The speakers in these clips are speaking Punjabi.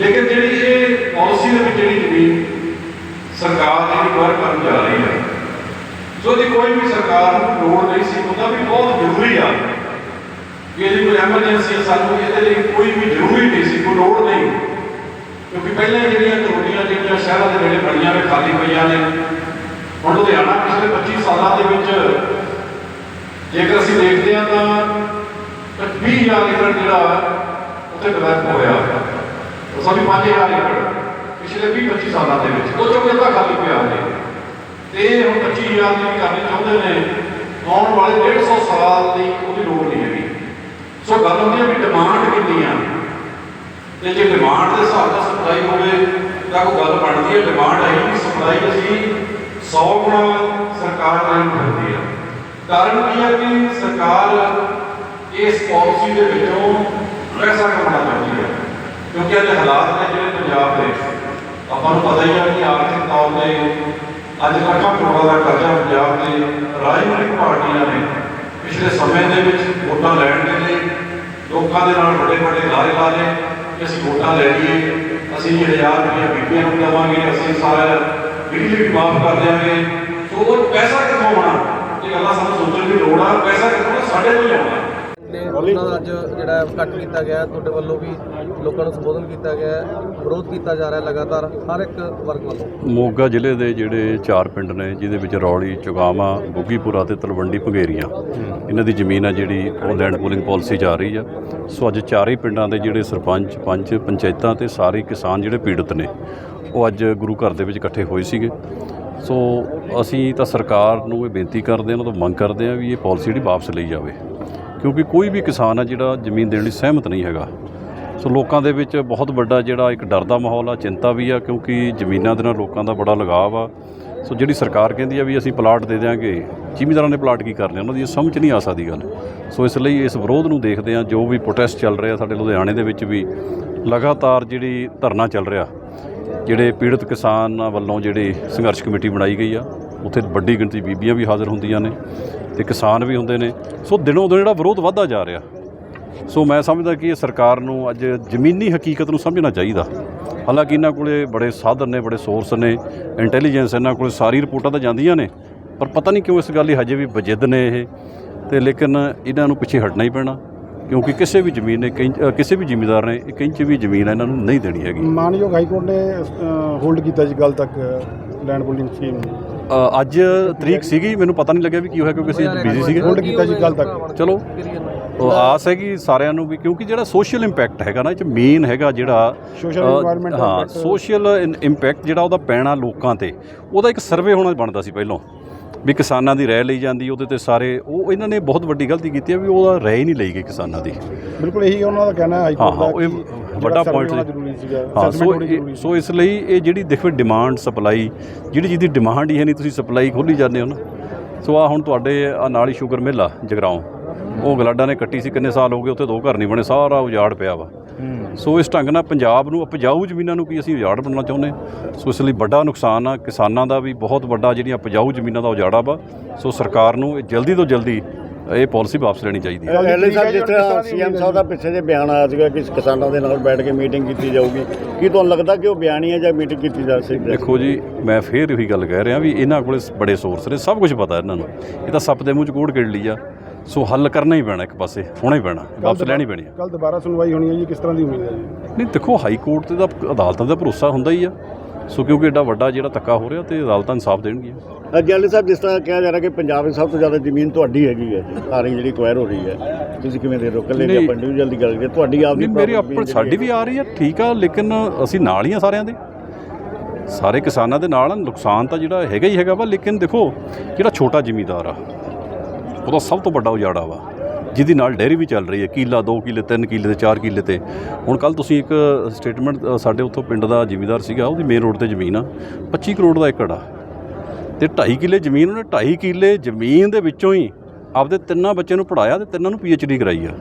ਲੇਕਿਨ ਜਿਹੜੀ ਇਹ ਪਾਲਿਸੀ ਦੇ ਵਿੱਚ ਜਿਹੜੀ ਜ਼ਮੀਨ ਸਰਕਾਰ ਜਿਹੜੀ ਵਾਰ ਕਰਨ ਜਾ ਰਹੀ ਹੈ ਸੋ ਦੀ ਕੋਈ ਵੀ ਸਰਕਾਰ ਨੂੰ ਲੋੜ ਨਹੀਂ ਸੀ, ਉਹਦਾ ਵੀ ਬਹੁਤ ਜ਼ਰੂਰੀ ਆ ਕਿ ਇਹਦੀ ਕੋਈ ਐਮਰਜੈਂਸੀ ਹੈ ਸਾਨੂੰ ਇਹਦੇ ਲਈ ਕੋਈ ਵੀ ਜ਼ਰੂਰੀ ਨਹੀਂ ਸੀ, ਕੋਈ ਲੋੜ ਨਹੀਂ। ਕਿਉਂਕਿ ਪਹਿਲਾਂ ਜਿਹੜੀਆਂ ਕਲੋਨੀਆਂ ਜਿਹੜੀਆਂ ਸ਼ਹਿਰਾਂ ਦੇ ਨੇੜੇ ਬਣੀਆਂ ਨੇ, ਖਾਲੀ ਪਈਆਂ ਨੇ, ਹੁਣ ਲੁਧਿਆਣਾ ਪਿਛਲੇ 25 ਸਾਲਾਂ ਦੇ ਵਿੱਚ ਜੇਕਰ ਅਸੀਂ ਦੇਖਦੇ ਹਾਂ ਤਾਂ 20000 ਏਕੜ ਜਿਹੜਾ ਉੱਥੇ ਡਿਵੈਲਪ ਹੋਇਆ। ਉਹ ਸਾਡੀ 5000 ਏਕੜ ਪਿਛਲੇ 20 25 ਸਾਲਾਂ ਦੇ ਵਿੱਚ ਉਹ ਚੋਂ ਕਿੰਨਾ ਖਾਲੀ ਪਿਆ ਨੇ ਤੇ ਇਹ ਹੁਣ 25000 ਦੀ ਕਰਨੀ ਚਾਹੁੰਦੇ ਨੇ, ਆਉਣ ਵਾਲੇ 150 ਸਾਲ ਦੀ ਉਹਦੀ ਲੋੜ ਨਹੀਂ ਹੈਗੀ। ਸੋ ਗੱਲ ਹੁੰਦੀ ਹੈ ਵੀ ਡਿਮਾਂਡ ਕਿੰਨੀ ਆ। ਤੇ ਜੇ ਡਿਮਾਂਡ ਦੇ ਹਿਸਾਬ ਨਾਲ ਸਪਲਾਈ ਹੋਵੇ, ਤਾਂ ਕੋਈ ਗੱਲ ਬਣਦੀ ਹੈ ਡਿਮਾਂਡ ਹੈ ਕਿ ਸਪਲਾਈ ਅਸੀਂ 100 ਗੁਣਾ ਸਰਕਾਰ ਨਾਲ ਕਰਦੀ ਹੈ ਕਾਰਨ ਕੀ ਹੈ ਕਿ ਸਰਕਾਰ ਇਸ ਪਾਲਿਸੀ ਦੇ ਵਿੱਚੋਂ ਪੈਸਾ ਕਮਾਉਣਾ ਚਾਹੁੰਦੀ ਹੈ। ਕਿਉਂਕਿ ਅੱਜ ਹਾਲਾਤ ਨੇ ਜਿਹੜੇ ਪੰਜਾਬ ਦੇ, ਆਪਾਂ ਨੂੰ ਪਤਾ ਹੀ ਆ ਕਿ ਆਰਥਿਕ ਤੌਰ ਤੇ ਅੱਜ ਲੱਖਾਂ ਕਰੋੜਾਂ ਦਾ ਕਰਜ਼ਾ ਪੰਜਾਬ ਦੇ ਰਾਜਨੀਤਿਕ ਪਾਰਟੀਆਂ ਨੇ ਪਿਛਲੇ ਸਮੇਂ ਦੇ ਵਿੱਚ ਵੋਟਾਂ ਲੈਣ ਦੇ ਲਈ ਲੋਕਾਂ ਦੇ ਨਾਲ ਵੱਡੇ ਵੱਡੇ ਲਾਰੇ ਲਾ ਲਏ ਕਿ ਅਸੀਂ ਵੋਟਾਂ ਲੈ ਲਈਏ, ਅਸੀਂ 1000 ਰੁਪਏ ਬੀਬੀਆਂ ਨੂੰ ਦੇਵਾਂਗੇ, ਅਸੀਂ ਸਾਰਾ ਬਿਜਲੀ ਵੀ ਮਾਫ ਕਰ ਦਿਆਂਗੇ। ਸੋ ਉਹ ਪੈਸਾ ਕਿੱਥੋਂ ਆਉਣਾ? ਇਹ ਗੱਲਾਂ ਸਾਨੂੰ ਸੋਚਣ ਦੀ ਲੋੜ ਆ, ਪੈਸਾ ਕਿੱਥੋਂ ਸਾਡੇ ਤੋਂ ਹੀ ਆਉਣਾ ਉਹਨਾਂ ਦਾ ਅੱਜ ਜਿਹੜਾ ਕੱਟ ਕੀਤਾ ਗਿਆ ਤੁਹਾਡੇ ਵੱਲੋਂ ਵੀ ਲੋਕਾਂ ਨੂੰ ਸੰਬੋਧਨ ਕੀਤਾ ਗਿਆ ਵਿਰੋਧ ਕੀਤਾ ਜਾ ਰਿਹਾ ਲਗਾਤਾਰ ਹਰ ਇੱਕ ਵਰਗ ਵੱਲੋਂ। ਮੋਗਾ ਜ਼ਿਲ੍ਹੇ ਦੇ ਜਿਹੜੇ ਚਾਰ ਪਿੰਡ ਨੇ ਜਿਹਦੇ ਵਿੱਚ ਰੌਲੀ ਚੁਗਾਵਾਂ ਬੁੱਗੀਪੁਰਾ ਤੇ ਤਲਵੰਡੀ ਭੰਗੇਰੀਆਂ। ਇਹਨਾਂ ਦੀ ਜ਼ਮੀਨ ਆ ਜਿਹੜੀ ਉਹ ਲੈਂਡ ਪੂਲਿੰਗ ਪਾਲਿਸੀ ਜਾ ਰਹੀ ਆ। ਸੋ ਅੱਜ ਚਾਰੇ ਪਿੰਡਾਂ ਦੇ ਜਿਹੜੇ ਸਰਪੰਚ ਪੰਚ ਪੰਚਾਇਤਾਂ ਤੇ ਸਾਰੇ ਕਿਸਾਨ ਜਿਹੜੇ ਪੀੜਤ ਨੇ ਉਹ ਅੱਜ ਗੁਰੂ ਘਰ ਦੇ ਵਿੱਚ ਇਕੱਠੇ ਹੋਏ ਸੀਗੇ। ਸੋ ਅਸੀਂ ਤਾਂ ਸਰਕਾਰ ਨੂੰ ਇਹ ਬੇਨਤੀ ਕਰਦੇ ਹਾਂ ਉਹਨਾਂ ਤੋਂ ਮੰਗ ਕਰਦੇ ਹਾਂ ਵੀ ਇਹ ਪਾਲਿਸੀ ਜਿਹੜੀ ਵਾਪਸ ਲਈ ਜਾਵੇ। ਕਿਉਂਕਿ ਕੋਈ ਵੀ ਕਿਸਾਨ ਆ ਜਿਹੜਾ ਜ਼ਮੀਨ ਦੇਣ ਲਈ ਸਹਿਮਤ ਨਹੀਂ ਹੈਗਾ। ਸੋ ਲੋਕਾਂ ਦੇ ਵਿੱਚ ਬਹੁਤ ਵੱਡਾ ਜਿਹੜਾ ਇੱਕ ਡਰ ਦਾ ਮਾਹੌਲ ਆ, ਚਿੰਤਾ ਵੀ ਆ, ਕਿਉਂਕਿ ਜ਼ਮੀਨਾਂ ਦੇ ਨਾਲ ਲੋਕਾਂ ਦਾ ਬੜਾ ਲਗਾਵ ਆ। ਸੋ ਜਿਹੜੀ ਸਰਕਾਰ ਕਹਿੰਦੀ ਆ ਵੀ ਅਸੀਂ ਪਲਾਟ ਦੇ ਦਿਆਂਗੇ, ਜ਼ਿਮੀਂਦਾਰਾਂ ਨੇ ਪਲਾਟ ਕੀ ਕਰਨੇ ਉਹਨਾਂ ਦੀ ਇਹ ਸਮਝ ਨਹੀਂ ਆ ਸਕਦੀ ਗੱਲ। ਸੋ ਇਸ ਲਈ ਇਸ ਵਿਰੋਧ ਨੂੰ ਦੇਖਦੇ ਆ, ਜੋ ਵੀ ਪ੍ਰੋਟੈਸਟ ਚੱਲ ਰਿਹਾ ਸਾਡੇ ਲੁਧਿਆਣੇ ਦੇ ਵਿੱਚ ਵੀ ਲਗਾਤਾਰ ਜਿਹੜੀ ਧਰਨਾ ਚੱਲ ਰਿਹਾ, ਜਿਹੜੇ ਪੀੜਤ ਕਿਸਾਨਾਂ ਵੱਲੋਂ ਜਿਹੜੀ ਸੰਘਰਸ਼ ਕਮੇਟੀ ਬਣਾਈ ਗਈ ਆ, ਉੱਥੇ ਵੱਡੀ ਗਿਣਤੀ ਬੀਬੀਆਂ ਵੀ ਹਾਜ਼ਰ ਹੁੰਦੀਆਂ ਨੇ। ਤੇ ਕਿਸਾਨ ਵੀ ਹੁੰਦੇ ਨੇ। ਸੋ ਦਿਨੋਂ ਦਿਨ ਜਿਹੜਾ ਵਿਰੋਧ ਵੱਧਦਾ ਜਾ ਰਿਹਾ। ਸੋ ਮੈਂ ਸਮਝਦਾ ਕਿ ਇਹ ਸਰਕਾਰ ਨੂੰ ਅੱਜ ਜ਼ਮੀਨੀ ਹਕੀਕਤ ਨੂੰ ਸਮਝਣਾ ਚਾਹੀਦਾ। ਹਾਲਾਂਕਿ ਇਹਨਾਂ ਕੋਲੇ ਬੜੇ ਸਾਧਨ ਨੇ, ਬੜੇ ਸੋਰਸ ਨੇ ਇੰਟੈਲੀਜੈਂਸ ਇਹਨਾਂ ਕੋਲੇ ਸਾਰੀ ਰਿਪੋਰਟਾਂ ਤਾਂ ਜਾਂਦੀਆਂ ਨੇ, ਪਰ ਪਤਾ ਨਹੀਂ ਕਿਉਂ ਇਸ ਗੱਲ ਲਈ ਹਜੇ ਵੀ ਬਜਿੱਦ ਨੇ ਇਹ। ਤੇ ਲੇਕਿਨ ਇਹਨਾਂ ਨੂੰ ਪਿੱਛੇ ਹਟਣਾ ਹੀ ਪੈਣਾ, ਕਿਉਂਕਿ ਕਿਸੇ ਵੀ ਜ਼ਮੀਨ ਨੇ, ਕਈ- ਕਿਸੇ ਵੀ ਜ਼ਿਮੀਦਾਰ ਨੇ ਇੱਕ ਇੰਚ ਵੀ ਜ਼ਮੀਨ ਇਹਨਾਂ ਨੂੰ ਨਹੀਂ ਦੇਣੀ ਹੈਗੀ। ਮਾਨਯੋਗ ਹਾਈ ਕੋਰਟ ਨੇ ਹੋਲਡ ਕੀਤਾ ਜੀ ਕੱਲ ਤੱਕ ਲੈਂਡ ਪੁਲਿੰਗ ਸਕੀਮ ਨੂੰ। ਅ, ਅੱਜ ਤਰੀਕ ਸੀਗੀ ਮੈਨੂੰ ਪਤਾ ਨਹੀਂ ਲੱਗਿਆ ਵੀ ਕੀ ਹੋਇਆ ਕਿਉਂਕਿ ਅਸੀਂ ਬਿਜ਼ੀ ਸੀਗੇ। ਹੋਲਡ ਕੀਤਾ ਜੀ ਕੱਲ ਤੱਕ। ਚਲੋ ਉਹ ਆਸ ਹੈਗੀ ਸਾਰਿਆਂ ਨੂੰ ਵੀ ਕਿਉਂਕਿ ਜਿਹੜਾ ਸੋਸ਼ਲ ਇੰਪੈਕਟ ਹੈਗਾ ਨਾ ਇਹ ਚ ਮੇਨ ਹੈਗਾ ਜਿਹੜਾ Social ਅ, environmental ਹਾਂ impact। ਸੋਸ਼ਲ ਇੰਪੈਕਟ ਜਿਹੜਾ ਉਹਦਾ ਪੈਣਾ ਲੋਕਾਂ ਤੇ ਉਹਦਾ ਇੱਕ ਸਰਵੇ ਹੋਣਾ ਬਣਦਾ ਸੀ ਪਹਿਲਾਂ ਵੀ ਕਿਸਾਨਾਂ ਦੀ ਰਾਏ ਲਈ ਜਾਂਦੀ ਉਹਦੇ ਤੇ ਸਾਰੇ ਉਹ ਇਹਨਾਂ ਨੇ ਬਹੁਤ ਵੱਡੀ ਗਲਤੀ ਕੀਤੀ ਹੈ ਵੀ ਉਹਦਾ ਰਾਏ ਹੀ ਨਹੀਂ ਲਈ ਗਈ ਕਿਸਾਨਾਂ ਦੀ। ਬਿਲਕੁਲ ਇਹੀ ਉਹਨਾਂ ਦਾ ਕਹਿਣਾ ਹੈ ਹਾਈ ਹਾਂ ਕੋਰਟ ਹਾਂ ਦਾ ਉਹ ਇਹ ਕਿ ਵੱਡਾ ਪੁਆਇੰਟ ਸੀਗਾ ਹਾਂ ਸੋ ਸੀ। ਸੋ ਇਸ ਲਈ ਇਹ ਜਿਹੜੀ ਦੇਖੋ ਡਿਮਾਂਡ ਸਪਲਾਈ ਜਿਹੜੀ ਜਿਹਦੀ ਡਿਮਾਂਡ ਹੀ ਹੈ ਨਹੀਂ ਤੁਸੀਂ ਸਪਲਾਈ ਖੋਲੀ ਜਾਂਦੇ ਹੋ ਨਾ। ਸੋ ਆ ਹੁਣ ਤੁਹਾਡੇ ਆ ਨਾਲ ਹੀ ਸ਼ੂਗਰ ਮਿਲ ਆ ਜਗਰਾਉਂ। ਉਹ ਗਲਾਡਾ ਨੇ ਕੱਟੀ ਸੀ ਕਿੰਨੇ ਸਾਲ ਹੋ ਗਏ ਉੱਥੇ ਦੋ ਘਰ ਨਹੀਂ ਬਣੇ ਸਾਰਾ ਉਜਾੜ ਪਿਆ ਵਾ। ਸੋ ਇਸ ਢੰਗ ਨਾਲ ਪੰਜਾਬ ਨੂੰ ਉਪਜਾਊ ਜ਼ਮੀਨਾਂ ਨੂੰ ਕੀ ਅਸੀਂ ਉਜਾੜ ਬਣਾਉਣਾ ਚਾਹੁੰਦੇ। ਸੋ ਇਸ ਲਈ ਵੱਡਾ ਨੁਕਸਾਨ ਆ ਕਿਸਾਨਾਂ ਦਾ ਵੀ ਬਹੁਤ ਵੱਡਾ ਜਿਹੜੀਆਂ ਉਪਜਾਊ ਜ਼ਮੀਨਾਂ ਦਾ ਉਜਾੜਾ ਵਾ। ਸੋ ਸਰਕਾਰ ਨੂੰ ਇਹ ਜਲਦੀ ਤੋਂ ਜਲਦੀ ਇਹ ਪਾਲਿਸੀ ਵਾਪਸ ਲੈਣੀ ਚਾਹੀਦੀ ਹੈ। ਐਲਏ ਸਾਹਿਬ ਜਿਸ ਤਰ੍ਹਾਂ ਸੀਐਮ ਸਾਹਿਬ ਦਾ ਪਿੱਛੇ ਜੇ ਬਿਆਨ ਆਇਆ ਸੀਗਾ ਕਿ ਕਿਸਾਨਾਂ ਦੇ ਨਾਲ ਬੈਠ ਕੇ ਮੀਟਿੰਗ ਕੀਤੀ ਜਾਊਗੀ। ਕੀ ਤੁਹਾਨੂੰ ਲੱਗਦਾ ਕਿ ਉਹ ਬਿਆਨ ਹੀ ਹੈ ਜਾਂ ਮੀਟਿੰਗ ਕੀਤੀ ਜਾ ਸਕਦੀ ਹੈ? ਦੇਖੋ ਜੀ ਮੈਂ ਫੇਰ ਉਹੀ ਗੱਲ ਕਹਿ ਰਿਹਾ ਵੀ ਇਹਨਾਂ ਕੋਲੇ ਬੜੇ ਸੋਰਸ ਨੇ ਸਭ ਕੁਝ ਪਤਾ ਇਹਨਾਂ ਨੂੰ। ਇਹ ਤਾਂ ਸੱਪ ਦੇ ਮੂੰਹ 'ਚ ਕੋੜ ਕਿੜ ਲਈ ਆ। ਸੋ ਹੱਲ ਕਰਨਾ ਹੀ ਪੈਣਾ ਇੱਕ ਪਾਸੇ ਹੋਣਾ ਹੀ ਪੈਣਾ ਵਾਪਸ ਲੈਣੀ ਪੈਣੀ ਆ। ਕੱਲ ਦੁਬਾਰਾ ਸੁਣਵਾਈ ਹੋਣੀ ਹੈ ਜੀ ਕਿਸ ਤਰ੍ਹਾਂ ਦੀ ਉਮੀਦ ਹੈ ਜੀ? ਨਹੀਂ ਦੇਖੋ ਹਾਈ ਕੋਰਟ ਤੇ ਤਾਂ ਅਦਾਲਤਾਂ ਦਾ ਭਰੋਸਾ ਹੁੰਦਾ ਹੀ ਆ। ਸੋ ਕਿਉਂਕਿ ਐਡਾ ਵੱਡਾ ਜਿਹੜਾ ਧੱਕਾ ਹੋ ਰਿਹਾ ਤੇ ਅਦਾਲਤਾਂ ਇਨਸਾਫ ਦੇਣਗੀਆਂ। ਐਲਏ ਸਾਹਿਬ ਜਿਸ ਤਰ੍ਹਾਂ ਕਿਹਾ ਜਾ ਰਿਹਾ ਕਿ ਪੰਜਾਬ ਵਿੱਚ ਸਭ ਤੋਂ ਜ਼ਿਆਦਾ ਜ਼ਮੀਨ ਤੁਹਾਡੀ ਹੈਗੀ ਹੈ ਸਾਰੀ ਜਿਹੜੀ ਕੁਐਰ ਹੋ ਰਹੀ ਹੈ। ਤੁਸੀਂ ਕਿਵੇਂ ਦੇ ਹੋ? ਕੱਲੇ ਪੰਡੀ ਜਲਦੀ ਗੱਲ ਕਰੀਏ ਤੁਹਾਡੀ ਆਪਦੀ ਮੇਰੀ ਆਪਣ ਸਾਡੀ ਵੀ ਆ ਰਹੀ ਆ ਠੀਕ ਆ ਲੇਕਿਨ ਅਸੀਂ ਨਾਲ ਹੀ ਆ ਸਾਰਿਆਂ ਦੇ। ਸਾਰੇ ਕਿਸਾਨਾਂ ਦੇ ਨਾਲ ਨੁਕਸਾਨ ਤਾਂ ਜਿਹੜਾ ਹੈਗਾ ਹੀ ਹੈਗਾ ਵਾ ਲੇਕਿਨ ਦੇਖੋ ਜਿਹੜਾ ਛੋਟਾ ਜ਼ਿਮੀਦਾਰ ਆ ਉਹਦਾ ਸਭ ਤੋਂ ਵੱਡਾ ਉਜਾੜਾ ਵਾ। ਜਿਹਦੀ ਨਾਲ ਡੈਰੀ ਵੀ ਚੱਲ ਰਹੀ ਹੈ। ਕੀਲਾ 2 ਕਿੱਲੇ 3 ਕਿੱਲੇ ਤੇ 4 ਕਿੱਲੇ ਤੇ। ਹੁਣ ਕੱਲ ਤੁਸੀਂ ਇੱਕ ਸਟੇਟਮੈਂਟ ਸਾਡੇ ਉੱਥੋਂ ਪਿੰਡ ਦਾ ਜ਼ਿਮੀਦਾਰ ਸੀਗਾ, ਉਹਦੀ ਮੇਨ ਰੋਡ ਤੇ ਜ਼ਮੀਨ ਆ। 25 ਕਰੋੜ ਦਾ ਏਕੜ ਆ। ਤੇ 2.5 ਕਿੱਲੇ ਜ਼ਮੀਨ ਉਹਨੇ 2.5 ਕਿੱਲੇ ਜ਼ਮੀਨ ਦੇ ਵਿੱਚੋਂ ਹੀ ਆਪਦੇ ਤਿੰਨਾਂ ਬੱਚਿਆਂ ਨੂੰ ਪੜਾਇਆ ਤੇ ਤਿੰਨਾਂ ਨੂੰ ਡੀ ਕਰਾਈ ਆ।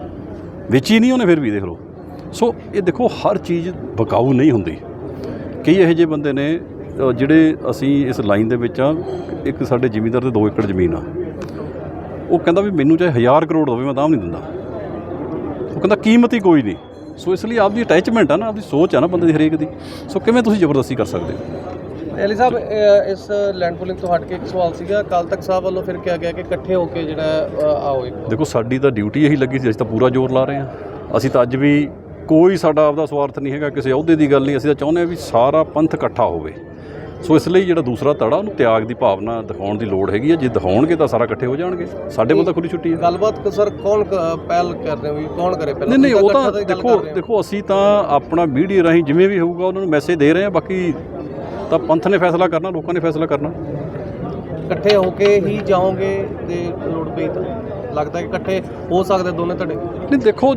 ਵਿੱਚ ਹੀ ਨਹੀਂ ਉਹਨੇ ਫਿਰ ਵੀ, ਦੇਖ ਲਓ। ਸੋ ਇਹ ਦੇਖੋ, ਹਰ ਚੀਜ਼ ਬਕਾਊ ਨਹੀਂ ਹੁੰਦੀ। ਕਈ ਇਹੋ ਜਿਹੇ ਬੰਦੇ ਨੇ ਜਿਹੜੇ ਅਸੀਂ ਇਸ ਲਾਈਨ ਦੇ ਵਿੱਚ ਆ, ਇੱਕ ਸਾਡੇ ਜ਼ਿਮੀਂਦਾਰ ਦੇ 2 ਏਕੜ ਜ਼ਮੀਨ ਆ। ਉਹ ਕਹਿੰਦਾ ਵੀ ਮੈਨੂੰ ਚਾਹੇ 1000 ਕਰੋੜ ਹੋਵੇ ਮੈਂ ਤਾਂ ਨਹੀਂ ਦਿੰਦਾ। ਉਹ ਕਹਿੰਦਾ ਕੀਮਤ ਹੀ ਕੋਈ ਨਹੀਂ। ਸੋ ਇਸ ਲਈ ਆਪਦੀ ਅਟੈਚਮੈਂਟ ਆ ਨਾ ਆਪਦੀ ਸੋਚ ਆ ਨਾ ਬੰਦੇ ਦੀ ਹਰੇਕ ਦੀ। ਸੋ ਕਿਵੇਂ ਤੁਸੀਂ ਜ਼ਬਰਦਸਤੀ ਕਰ ਸਕਦੇ ਹੋ? ਐਲੀ ਸਾਹਿਬ ਇਸ ਲੈਂਡ ਪੂਲਿੰਗ ਤੋਂ ਹਟ ਕੇ ਇੱਕ ਸਵਾਲ ਸੀਗਾ। ਅਕਾਲ ਤਖਤ ਸਾਹਿਬ ਵੱਲੋਂ ਫਿਰ ਕਿਹਾ ਗਿਆ ਕਿ ਇਕੱਠੇ ਹੋ ਕੇ ਜਿਹੜਾ ਆਓ ਇੱਕ ਦੇਖੋ ਸਾਡੀ ਤਾਂ ਡਿਊਟੀ ਇਹੀ ਲੱਗੀ ਸੀ ਅਸੀਂ ਤਾਂ ਪੂਰਾ ਜ਼ੋਰ ਲਾ ਰਹੇ ਹਾਂ। ਅਸੀਂ ਤਾਂ ਅੱਜ ਵੀ ਕੋਈ ਸਾਡਾ ਆਪਦਾ ਸਵਾਰਥ ਨਹੀਂ ਹੈਗਾ ਕਿਸੇ ਅਹੁਦੇ ਦੀ ਗੱਲ ਨਹੀਂ। ਅਸੀਂ ਤਾਂ ਚਾਹੁੰਦੇ ਹਾਂ ਵੀ ਸਾਰਾ ਪੰਥ ਇਕੱਠਾ ਹੋਵੇ। ਸੋ ਇਸ ਲਈ ਜਿਹੜਾ ਦੂਸਰਾ ਧੜਾ ਉਹਨੂੰ ਤਿਆਗ ਦੀ ਭਾਵਨਾ ਦਿਖਾਉਣ ਦੀ ਲੋੜ ਹੈਗੀ ਹੈ ਜੇ ਦਿਖਾਉਣਗੇ ਤਾਂ ਸਾਰਾ ਇਕੱਠੇ ਹੋ ਜਾਣਗੇ। ਸਾਡੇ ਕੋਲ ਤਾਂ ਖੁੱਲੀ ਛੁੱਟੀ ਹੈ ਗੱਲਬਾਤ ਸਰ ਕੌਣ ਪਹਿਲ ਕਰਦੇ ਹੋ ਵੀ ਕੌਣ ਕਰੇ ਪਹਿਲਾਂ? ਨਹੀਂ ਨਹੀਂ ਉਹ ਤਾਂ ਦੇਖੋ। ਦੇਖੋ ਅਸੀਂ ਤਾਂ ਆਪਣਾ ਮੀਡੀਆ ਰਾਹੀਂ ਜਿਵੇਂ ਵੀ ਹੋਊਗਾ ਉਹਨਾਂ ਨੂੰ ਮੈਸੇਜ ਦੇ ਰਹੇ ਹਾਂ। ਬਾਕੀ ਤਾਂ ਪੰਥ ਨੇ ਫੈਸਲਾ ਕਰਨਾ ਲੋਕਾਂ ਨੇ ਫੈਸਲਾ ਕਰਨਾ। ਇਕੱਠੇ ਹੋ ਕੇ ਹੀ ਜਾਓਗੇ ਤੇ ਲੋੜ ਪਈ ਤਾਂ ਲੱਗਦਾ ਕਿ ਇਕੱਠੇ ਹੋ ਸਕਦੇ ਦੋਨੇ ਧੜੇ। ਨਹੀਂ ਦੇਖੋ